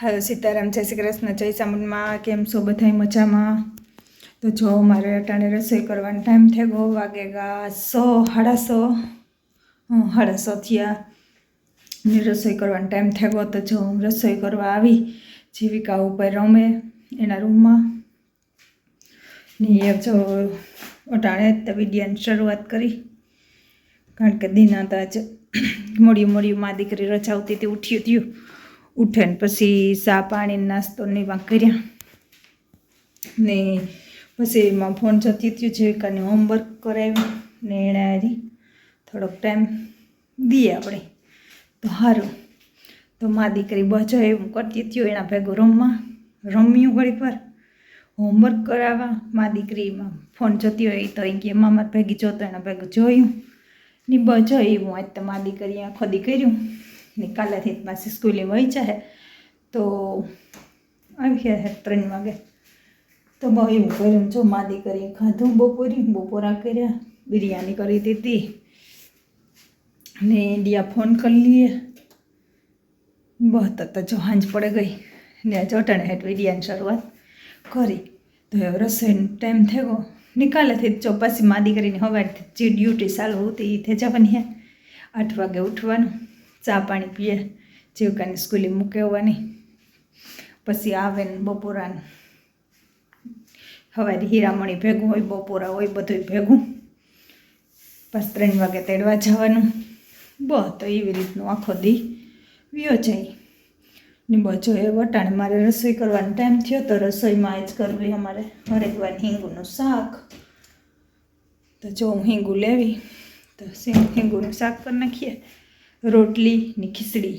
હાલો સીતારામ, જય શ્રી કૃષ્ણ, જય ચામુંડમાં કેમ છો બધા મજામાં? તો જો મારે અટાણે રસોઈ કરવાનો ટાઈમ થઈ ગયો વાગે ગા સો, સાડા સો. સાડા થયા. ને રસોઈ કરવાનો ટાઈમ થઈ ગયો, તો જો હું રસોઈ કરવા આવી, જીવિકા ઉપર રમે એના રૂમમાં. ને એ જો અટાણે તો વિડીયાની શરૂઆત કરી. કારણ કે દિના તો આજે મોડી મોડી મા દીકરી રચાવતી હતી ઉઠ્યું થયું ઉઠે ને પછી સા પાણી નાસ્તો ને એવા કર્યા. ને પછી એમાં ફોન જતી થયું છે કાને હોમવર્ક કરાવ્યું ને એણે હારી થોડોક ટાઈમ દઈએ આપણે. તો સારું તો મા દીકરી બજો એવું કરતી થયું, એના ભેગું રમવા. રમ્યું ઘડીક વાર. હોમવર્ક કરાવવા. મા દીકરીમાં ફોન જતી હોય તો એ કે મામા ભેગી જોતો, એના ભેગું જોયું. ની બજો એવું આજ તો મા દીકરી આખો દી કર્યું. કાલેથી પાછી સ્કૂલે વહી જાય તો આવી હે ત્રણ વાગે. તો બહુ એવું કર્યું જો મા દીકરીએ ખાધું, બપોરી, બપોરા કર્યા, બિરયાની કરી દીધી. ને ઇન્ડિયા ફોન કરી લઈએ બહુ તો જો હાંજ પડે ગઈ. ને ચોટણે હેઠ વિડિયાની શરૂઆત કરી. તો હવે રસોઈનો ટાઈમ થયો. નિકાલેથી જ પછી માદી કરીને હવારથી જે ડ્યુટી ચાલુ હતી એ થઈ જવાની હે આઠ વાગે ઉઠવાનું. ચા પાણી પીએ જીવકાની સ્કૂલે મૂકે હોવાની. પછી આવે ને બપોરાને. સવારે હીરામણી ભેગું હોય, બપોરા હોય બધું ભેગું. પાછ ત્રણ વાગે તેડવા જવાનું. બસ તો એવી રીતનું આખો દી વ્યો જાય ને બચો એ વટાણે મારે રસોઈ કરવાનો ટાઈમ થયો, તો રસોઈમાં જ કરવી અમારે હરેકવાર હિંગુનું શાક. તો જો હું હિંગુ લેવી, તો સિંગ હિંગુનું શાક કરી નાખીએ. રોટલી ને ખીચડી,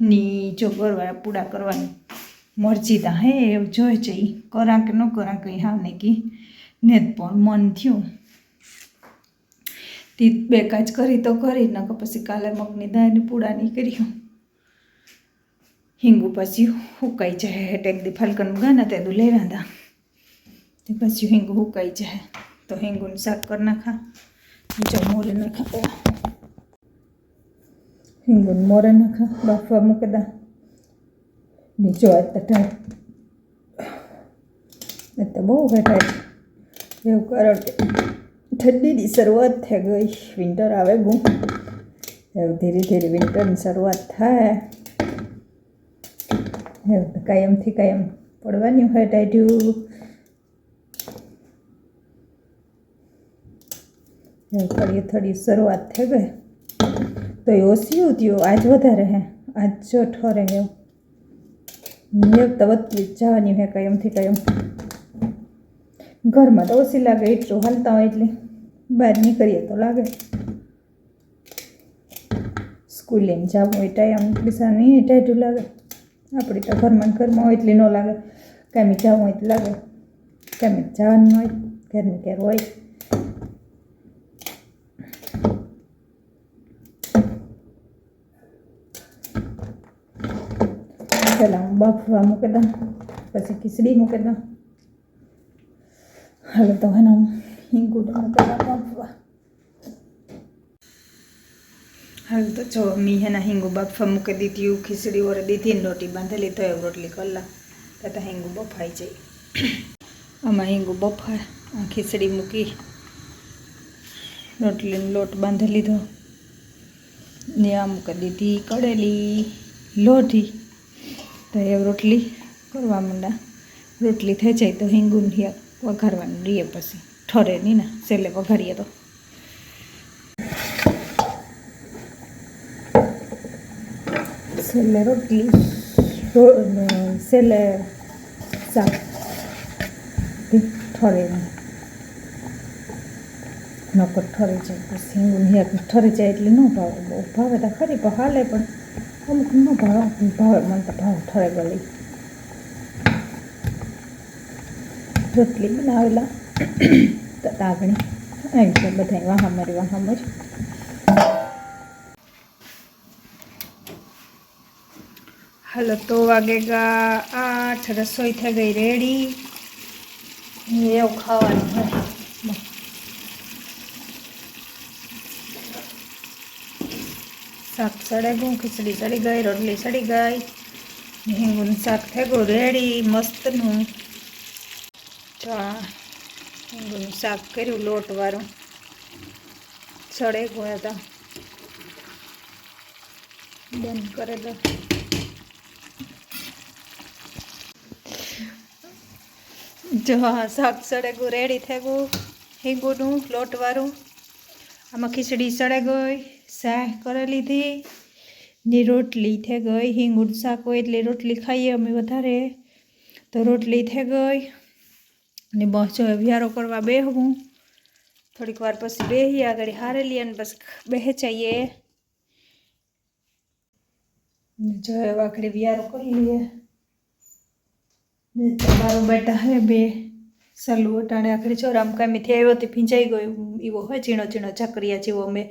ની જો ગરવાળા પૂડા કરવાની. મરજી તા હે જોઈ છે ઈ. કરા કે ન કરા કંઈ હાવ ને કી. ને પણ મન થયું. તે બે કાજ કરી તો કરી, નકર પછી કાલે મગની દાળની પૂડાની કર્યું હિંગુ પછી હુકાઈ જાય હેઠ. દી ફાલકનનું ગાના તે દુ લેવા રાંધા તે પછી હિંગુ હુકાઈ જાય. તો હિંગુનું શાક કરી નાખા. બીજો મોરે નાખા. દા નીચો આજ તો ટાઈમ એ તો બહુ ઘટાય એવું કરો ઠંડીની શરૂઆત થઈ ગઈ વિન્ટર આવે ગું એવું ધીરે ધીરે વિન્ટરની શરૂઆત થાય એવું તો કાયમથી કાયમ પડવાની હોય ટાઈટ્યું એવું થોડી થોડી શરૂઆત થઈ ગઈ તો એ ઓછી થયું. આજ વધારે હે. આજ જો ઠરે એવું મેં તો વધતી જ જવાની હે કાયમથી કાયમ ઘરમાં તો ઓછી લાગે એટલું હાલતા હોય એટલે. બહાર નીકળીએ તો લાગે. સ્કૂલે જવું હોય ટાઈમ પૈસા નહીં ટાઈટું લાગે. આપણે તો ઘરમાં ઘરમાં હોય એટલે ન લાગે. કાંઈ જવું હોય તો લાગે. કાંઈ જવાનું હોય ઘરની ઘેર હોય. પહેલાં હું બાફવા મૂકી દઉં, પછી ખીચડી મૂકી દઉં. હાલો તો એના હિંગુડા મૂકી દઉં બાફવા હાલ તો જો મી હેના હિંગુ બાફવા મૂકી દીધી ખીચડી ઓરે દીધી રોટી બાંધેલી, તો એવું રોટલી કલા તથા હિંગુ બફાઈ જાય. આમાં હિંગુ બફાય ખીચડી મૂકી, રોટલીનો લોટ બાંધી લીધો. ને આ મૂકી દીધી કડેલી લોઢી. તો એ રોટલી કરવા માંડા. રોટલી થઈ જાય તો હિંગુન વઘારવાનું રહીએ પછી. ઠરે નહીં ને, છેલ્લે વઘારીએ તો. છેલ્લે રોટલી છેલ્લે શાક. ઠરે નહીં. નકર ઠરે જાય પછી હિંગુન હિયાક ઠરે જાય એટલે ન ભાવે. બહુ ભાવે તો ખરી, પણ હાલે પણ. અમુક ન ભાવે ભાવે મને તો ભાવ ઠરે ગળી રોટલી બનાવેલા તાગણી આવી છે બધા વાહા મારી વાહા મરી હાલો તો વાગેગા આઠ રસોઈ થઈ ગઈ રેડી એવું ખાવાનું હોય શાક સડે ગયું ખીચડી સડી ગઈ, રોટલી સડી ગઈ. હિંગુનું શાક થઈ ગયું રેડી મસ્તનું. જો આ હિંગુનું શાક કર્યું લોટવાળું. સડે ગયા હતા બંધ કરેલો જો આ શાક સડે ગયું રેડી થઈ ગયું. હિંગુનું લોટવાળું. આમાં ખીચડી સડે ગઈ. શાક કરી લીધી. ને રોટલી થઈ ગઈ. હિંગુનું શાક હોય એટલે રોટલી ખાઈએ અમે વધારે. તો રોટલી થઈ ગઈ. ને બસ જો વ્યારો કરવા બેહવું થોડીક વાર પછી બેહીએ આગળ હારેલી અને બસ બેહે જઈએ. જો આગળ વ્યારો કરી લઈએ. ને તમારો બેટા હે બે સલું અટાણે આખરી છો રામકામીથી આવ્યો તે ભીંજાઈ ગયો એવો હોય ઝીણો ઝીણો ચકરિયા જેવો મેં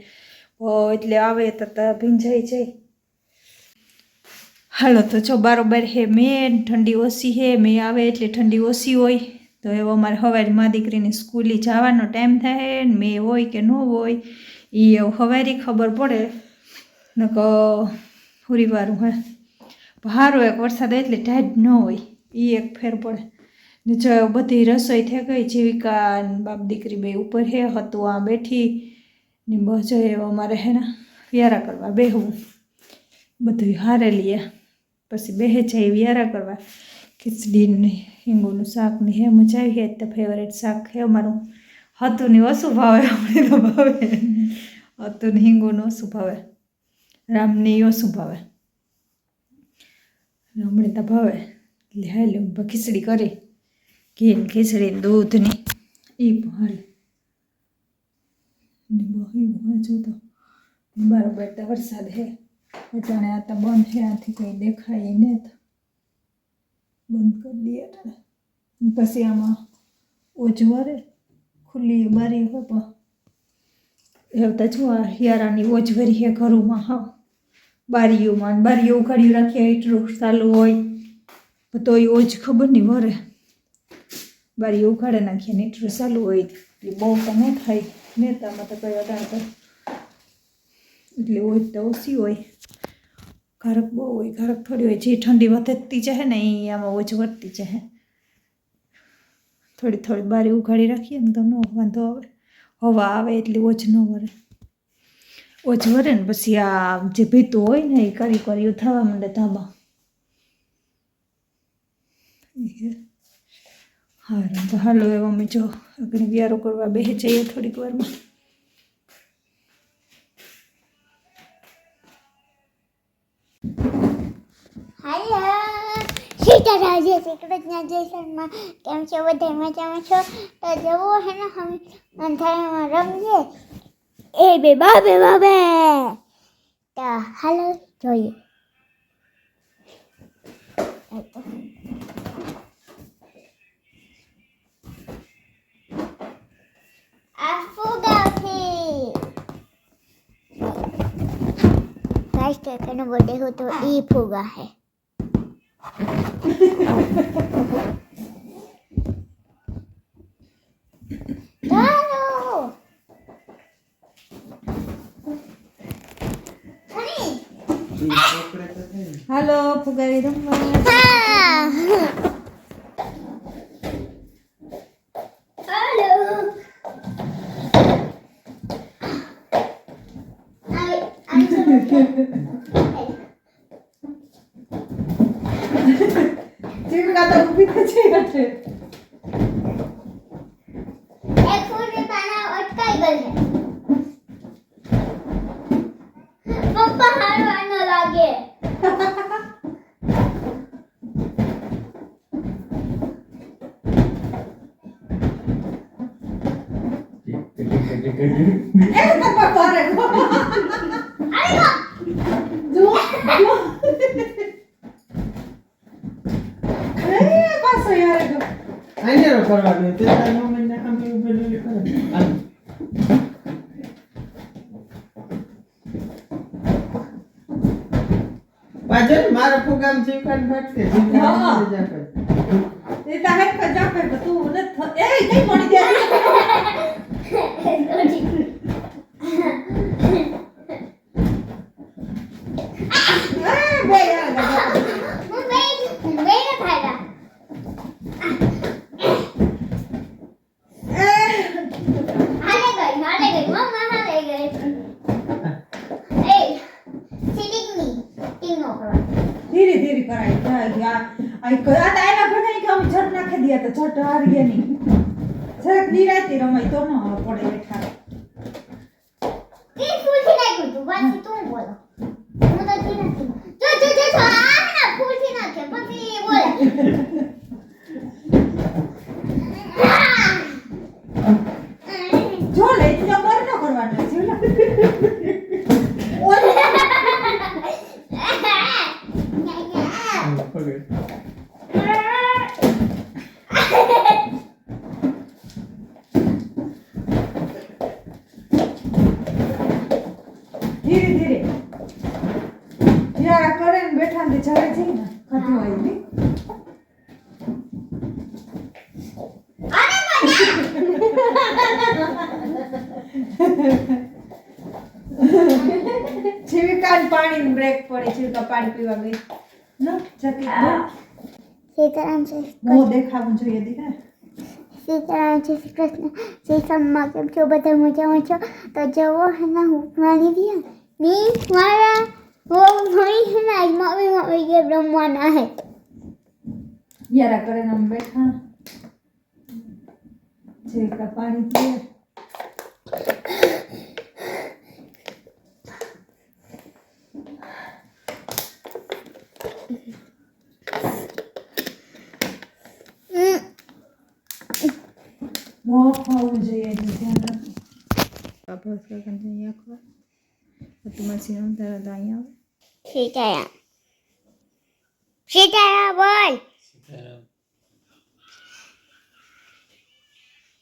એટલે આવે તો ભીંજાઈ જાય. હાલો, તો જો બારોબાર હે, મેં ઠંડી ઓછી હે, મેં આવે એટલે ઠંડી ઓછી હોય. તો એવો અમારે હવારી મા દીકરીની સ્કૂલે જવાનો ટાઈમ થાય ને મેં હોય કે ન હોય એ હવારી ખબર પડે. ન નક હુરીવારું હે સારું એક વરસાદ એટલે ટાઈટ ન હોય એ એક ફેર પડે. ને જો બધી રસોઈ થઈ ગઈ, જીવિકા બાપ દીકરી બે ઉપર હે, હતું આ બેઠી. બસ એવો અમારે હે ને વ્યારા કરવા બેહવું. બધું હારે લઈએ. પછી બેહે જાય વ્યારા કરવા. ખીચડી હિંગોનું શાક ને હે મજાવી હે તો ફેવરેટ શાક હે અમારું. હતું ને ઓછું ભાવે, અમને તો ભાવે. હતું ને હિંગુનું ઓછું ભાવે. રામની ઓછું ભાવે. હમણાં તો ભાવે. એટલે હાલ ખીચડી કરી. ઘી ખીચડી દૂધની. એ પણ હાલે. ને બહુ હજુ તો. બરાબર તો વરસાદ હે. અટાણે આ તો બંધ છે આથી કોઈ દેખાય ને બંધ કરી દઈએ અટાણે. પછી આમાં ઓજવારે ખુલ્લી બારી હોય પણ. એવું તો જો આ હિયારાની ઓજવરી હે ઘરોમાં, હા. બારીઓમાં બારીઓ ઉઘાડી રાખીએ એટલું ચાલુ હોય. તો તોય ઓજ ખબર નહીં વરે. બારી ઉઘાડે નાખીએ ને એટલું ચાલુ હોય. એટલે બહુ તમે થાય. નેતામાં તો કઈ અટાણ તો. એટલે હોય તો ઓછી હોય. ઘરક બહુ હોય ઘરક થોડી હોય. જે ઠંડી વધતી જાય ને એ આમાં ઓછ વધતી જાય થોડી થોડી બારી ઉઘાડી રાખીએ ને તો ન વાંધો આવે. હવા આવે એટલી ઓછ ન વરે. ઓછ વરે ને પછી આ જે ભીતું હોય ને એ કરી કરી થવા માંડે ધાબા. હા, તો હાલો એવા અમે જો અગ્નિ વ્યારો કરવા બેસી જઈએ થોડીક વારમાં. હાલો. સીતારામ જય શ્રી કૃષ્ણ, જય શર્મા. કેમ છો? બધા મજામાં છો? તો જવું હે ને અમે અંધારામાં રમીએ. એ બે બાબે બાબે તો હાલો, જોઈએ આ ફુગાથી गाइस कहने बर्थडे हो तो ईप होगा है चलो હાલો ફુગાવી રમવા જીવિકા તો ઊભી તો છે એટલે एक કરવાનું તે તારી મમ્મી ને કમી ઉભેલી કરે. પાછળ મારા ફુગામ જીવકાન ભાગતે જીવકાન હા. મજા કરે એ તાહે ક જા કર તું ને એ કઈ એ બે યાર હું બે ધીરે ધીરે કરાય આ આ આ ક- આ તો આયના કે અમે ઝટ નાખી દઈએ તો ઝટ હારીએ નહીં. જરાક નિરાયતી રમાય તો ન પડે બેઠા. ઈ ફૂલથી નાખ્યું તું બાકી તું બોલો. હું તો તી નથી. જો જો જો જો આ ના ફૂલથી નાખે પછી બોલે. જો લે તું બર ન કરવાનો જીવલા ઓલે પકડ ધીરે ધીરે યાર કરે ને બેઠા ને ચડે છે ને ખાધું હોય ને જીવિકા પાણી બ્રેક પડી છે પાણી પીવા ગઈ. ન જતી સીતારામ હું દેખાવું જોઈએ દીકરા. સીતારામ જય શ્રી કૃષ્ણ. જય સમ્મા કેમ છો બધા મજામાં છો? તો જવો હેના ઉપમાની દિયા મી મારા વો મમ્મી છે ને આજ મમ્મી મમ્મી જે બ્રહ્માના હે. યારા કરે ને બેઠા. જે પાણી પીએ મોં ખાવું જોઈએ ધ્યાન રાખવું પાપડ કાકા અહીંયા ખવા તમારા સિનમ તારા તો અહીંયા આવે સીતારામ સીતારામ બોલ સીતારામ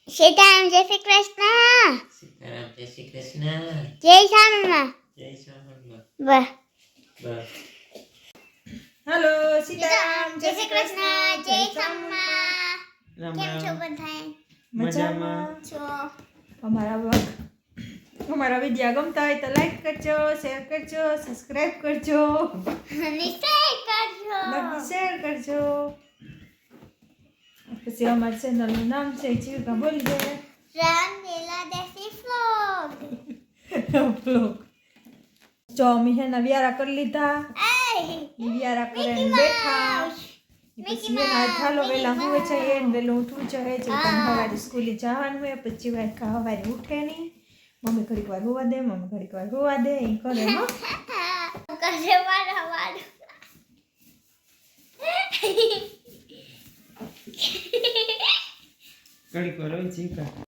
સીતારામ જય શ્રી કૃષ્ણ સીતારામ જય શ્રી કૃષ્ણ જય શ્યામમાં જય શ્યામમાં વાહ વાહ હેલો સીતારામ જય શ્રી કૃષ્ણ જય શ્યામમાં કેમ છો બધાએ મજામાં છો અમારા બ્લોગ અમારા વીડિયો ગમતા હોય તો લાઈક કરજો શેર કરજો સબસ્ક્રાઇબ કરજો નિશ્ચય કરજો લગી શેર કરજો પછી અમારા ચેનલનું નામ છે જીવિકા બોલી દે રાંદેલા દેસી ફ્લોગ બ્લોગ જો અમે હેના વ્યારા કરી લીધા એ ઈ વ્યારા કરીને બેઠા પછી એના ચાલો વહેલા હુવે જઈએ ને વહેલું ઉઠવું જોઈએ જે સવારે સ્કૂલે જવાનું હોય પછી વાર સવારે ઉઠે નહીં મમ્મી ઘડીક વાર હોવા દે મમ્મી ઘડીક વાર હોવા દે એ કરે ઘડીક વાર હોય જીકા